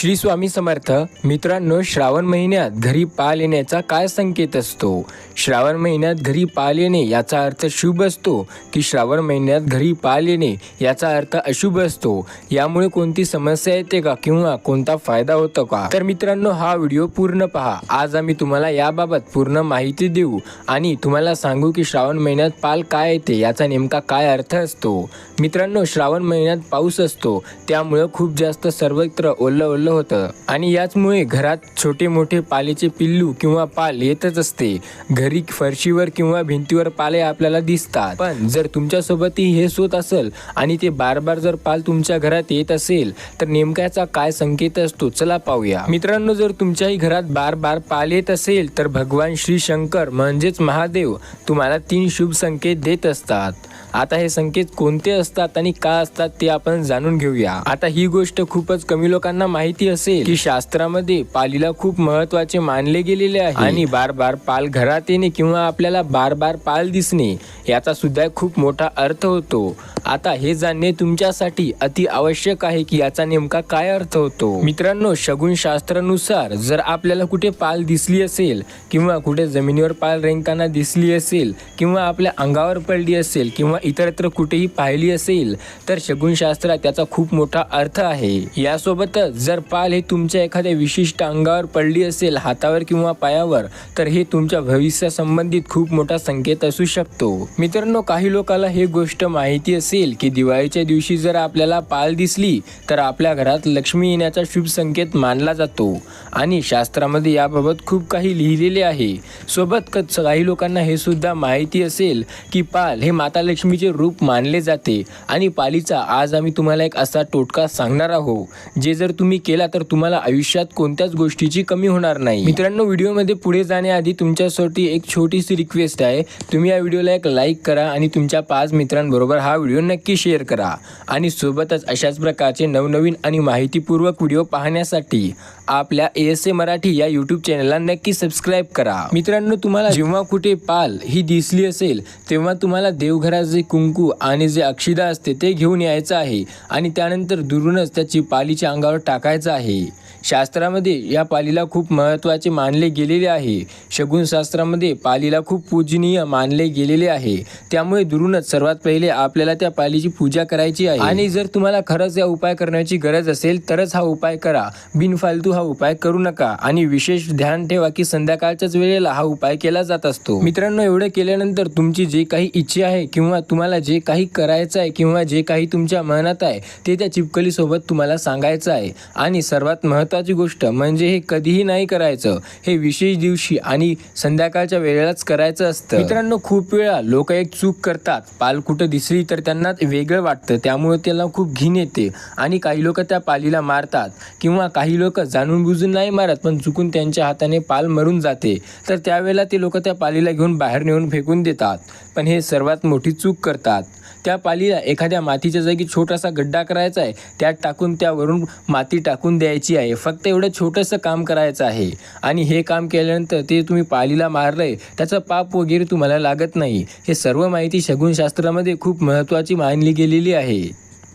श्री स्वामी समर्थ मित्रांनो श्रावण महिन्यात घरी पाल येण्याचा काय संकेत असतो? श्रावण महिन्यात घरी पाल येणे याचा अर्थ शुभ असतो की श्रावण महिन्यात घरी पाल येणे याचा अर्थ अशुभ असतो? यामुळे कोणती समस्या येते का किंवा कोणता फायदा होतो का? तर मित्रांनो हा व्हिडिओ पूर्ण पहा. आज आम्ही तुम्हाला याबाबत पूर्ण माहिती देऊ आणि तुम्हाला सांगू की श्रावण महिन्यात पाल काय येते याचा नेमका काय अर्थ असतो? मित्रांनो श्रावण महिन्यात पाऊस असतो त्यामुळं खूप जास्त सर्वत्र ओल्लं ओल्लं होतं. आणि याचमुळे घरात छोटे मोठे पालेचे पिल्लू किंवा पाल येतच असते. घरी फरशीवर किंवा भिंतीवर पाले आपल्याला दिसतात. पण जर तुमच्यासोबतही हे होत असेल आणि ते बार बार जर पाल तुमच्या घरात येत असेल तर नेमक्याचा काय संकेत असतो? चला पाहूया. मित्रांनो जर तुमच्याही घरात बार बार पाल येत असेल तर भगवान श्री शंकर म्हणजेच महादेव तुम्हाला तीन शुभ संकेत देत असतात. आता हे संकेत कोणते असतात आणि का असतात ते आपण जाणून घेऊया. आता ही गोष्ट खूपच कमी लोकांना माहिती असेल की शास्त्रामध्ये पालीला खूप महत्त्वाचे मानले गेलेले आहे. आणि बार बार पाल घरात येणे किंवा आपल्याला बार बार पाल दिसणे याचा सुद्धा खूप मोठा अर्थ होतो. आता हे जाणणे तुमच्यासाठी अति आवश्यक आहे की याचा नेमका काय अर्थ होतो? मित्रांनो शगुन शास्त्रानुसार जर आपल्याला कुठे पाल दिसली असेल किंवा कुठे जमिनीवर पाल रेंकाना दिसली असेल किंवा आपल्या अंगावर पडली असेल किंवा इतरत्र कुठेही पाहिली असेल तर शगुनशास्त्रात त्याचा खूप मोठा अर्थ आहे. यासोबतच जर पाल हे तुमच्या एखाद्या विशिष्ट अंगावर पडली असेल हातावर किंवा पायावर तर हे तुमच्या भविष्यासंबंधित खूप मोठा संकेत असू शकतो. मित्रांनो काही लोकांना हे गोष्ट माहिती असेल की दिवाळीच्या दिवशी जर आपल्याला पाल दिसली तर आपल्या घरात लक्ष्मी येण्याचा शुभ संकेत मानला जातो. आणि शास्त्रामध्ये याबाबत खूप काही लिहिलेले आहे. सोबत काही लोकांना हे सुद्धा माहिती असेल की पाल हे माता लक्ष्मी लक्ष्मीचे रूप मानले जाते. आणि पालीचा आज आम्ही तुम्हाला एक असा टोटका सांगणार आहोत. जे जर तुम्ही केला तर तुम्हाला आयुष्यात कोणत्याच गोष्टीची कमी होणार नाही. मित्रांनो व्हिडिओमध्ये पुढे जाण्याआधी तुमच्यासाठी एक छोटीशी रिक्वेस्ट आहे. तुम्ही या व्हिडिओला एक लाईक करा आणि तुमच्या पाच मित्रांबरोबर हा व्हिडिओ नक्की शेअर करा. आणि सोबतच अशाच प्रकारचे नवनवीन आणि माहितीपूर्वक व्हिडिओ पाहण्यासाठी आपल्या ए एस ए मराठी या यूट्यूब चॅनलला नक्की सबस्क्राईब करा. मित्रांनो तुम्हाला जेव्हा कुठे पाल ही दिसली असेल तेव्हा तुम्हाला देवघराचे जे कुंकू आणि जे अक्षिदा असते ते घेऊन यायचं आहे आणि त्यानंतर दुरूनच त्याची पालीच्या अंगावर टाकायचं आहे. शास्त्रामध्ये या पालीला खूप महत्त्वाचे मानले गेलेले आहे. शगुन शास्त्रामध्ये पालीला खूप पूजनीय मानले गेलेले आहे. त्यामुळे दुरूनच सर्वात पहिले आपल्याला त्या पालीची पूजा करायची आहे. आणि जर तुम्हाला खरंच या उपाय करण्याची गरज असेल तरच हा उपाय करा. बिनफालतू हा उपाय करू नका. आणि विशेष ध्यान ठेवा की संध्याकाळच्याच वेळेला हा उपाय केला जात असतो. मित्रांनो एवढं केल्यानंतर तुमची जे काही इच्छा आहे किंवा तुम्हाला जे काही करायचं आहे किंवा जे काही तुमच्या मनात आहे ते त्या चिपकलीसोबत तुम्हाला सांगायचं आहे. आणि सर्वात महत्त्वाची गोष्ट म्हणजे हे कधीही नाही करायचं. हे विशेष दिवशी आणि संध्याकाळच्या वेळेलाच करायचं असतं. मित्रांनो खूप वेळा लोक एक चूक करतात. पाल कुठं दिसली तर त्यांना वेगळं वाटतं. त्यामुळे त्याला खूप घिन येते. आणि काही लोक त्या पालीला मारतात. किंवा काही लोक जाणून बुजून नाही मारत पण चुकून त्यांच्या हाताने पाल मरून जाते. तर त्यावेळेला ते लोक त्या पालीला घेऊन बाहेर नेऊन फेकून देतात. पण हे सर्वात मोठी चूक करतात. त्या पालीला एखाद्या मातीच्या जागी छोटासा गड्डा करायचा आहे त्यात टाकून त्यावरून माती टाकून द्यायची आहे. फक्त एवढं छोटंसं काम करायचं आहे. आणि हे काम केल्यानंतर ते तुम्ही पालीला मारलंय त्याचं पाप वगैरे तुम्हाला लागत नाही. हे सर्व माहिती शगुनशास्त्रामध्ये खूप महत्त्वाची मानली गेलेली आहे.